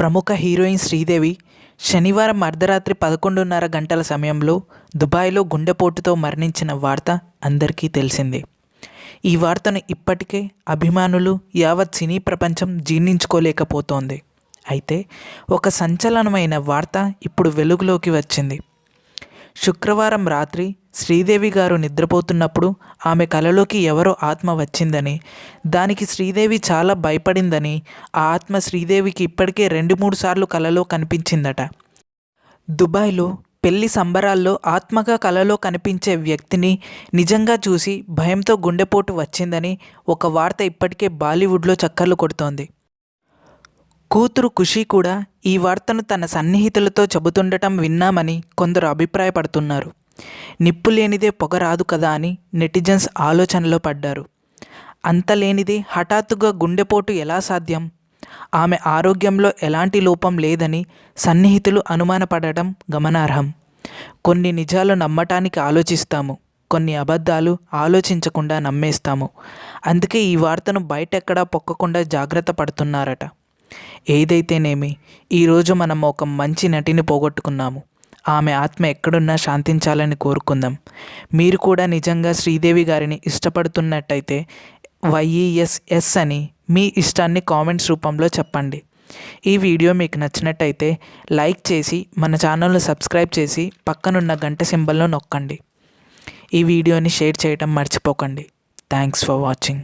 ప్రముఖ హీరోయిన్ శ్రీదేవి శనివారం అర్ధరాత్రి పదకొండున్నర గంటల సమయంలో దుబాయ్లో గుండెపోటుతో మరణించిన వార్త అందరికీ తెలిసిందే. ఈ వార్తను ఇప్పటికే అభిమానులు యావత్ సినీ ప్రపంచం జీర్ణించుకోలేకపోతోంది. అయితే ఒక సంచలనమైన వార్త ఇప్పుడు వెలుగులోకి వచ్చింది. శుక్రవారం రాత్రి శ్రీదేవి గారు నిద్రపోతున్నప్పుడు ఆమె కలలోకి ఎవరో ఆత్మ వచ్చిందని దానికి శ్రీదేవి చాలా భయపడిందని ఆ ఆత్మ శ్రీదేవికి ఇప్పటికే రెండు మూడు సార్లు కలలో కనిపించిందట. దుబాయ్లో పెళ్ళి సంబరాల్లో ఆత్మగా కలలో కనిపించే వ్యక్తిని నిజంగా చూసి భయంతో గుండెపోటు వచ్చిందని ఒక వార్త ఇప్పటికే బాలీవుడ్లో చక్కర్లు కొడుతోంది. కూతురు ఖుషి కూడా ఈ వార్తను తన సన్నిహితులతో చెబుతుండటం విన్నామని కొందరు అభిప్రాయపడుతున్నారు. నిప్పు లేనిదే పొగ రాదు కదా అని నెటిజన్స్ ఆలోచనలో పడ్డారు. అంత లేనిదే హఠాత్తుగా గుండెపోటు ఎలా సాధ్యం? ఆమె ఆరోగ్యంలో ఎలాంటి లోపం లేదని సన్నిహితులు అనుమానపడటం గమనార్హం. కొన్ని నిజాలు నమ్మటానికి ఆలోచిస్తాము. కొన్ని అబద్ధాలు ఆలోచించకుండా నమ్మేస్తాము. అందుకే ఈ వార్తను బయటెక్కడా పొక్కకుండా జాగ్రత్త పడుతున్నారట. ఏదైతేనేమి ఈరోజు మనం ఒక మంచి నటిని పోగొట్టుకున్నాము. ఆమె ఆత్మ ఎక్కడున్నా శాంతించాలని కోరుకుందాం. మీరు కూడా నిజంగా శ్రీదేవి గారిని ఇష్టపడుతున్నట్టయితే వైఈఎస్ఎస్ అని మీ ఇష్టాన్ని కామెంట్స్ రూపంలో చెప్పండి. ఈ వీడియో మీకు నచ్చినట్టయితే లైక్ చేసి మన ఛానల్ను సబ్స్క్రైబ్ చేసి పక్కనున్న గంట సింబల్ను నొక్కండి. ఈ వీడియోని షేర్ చేయడం మర్చిపోకండి. Thanks for watching.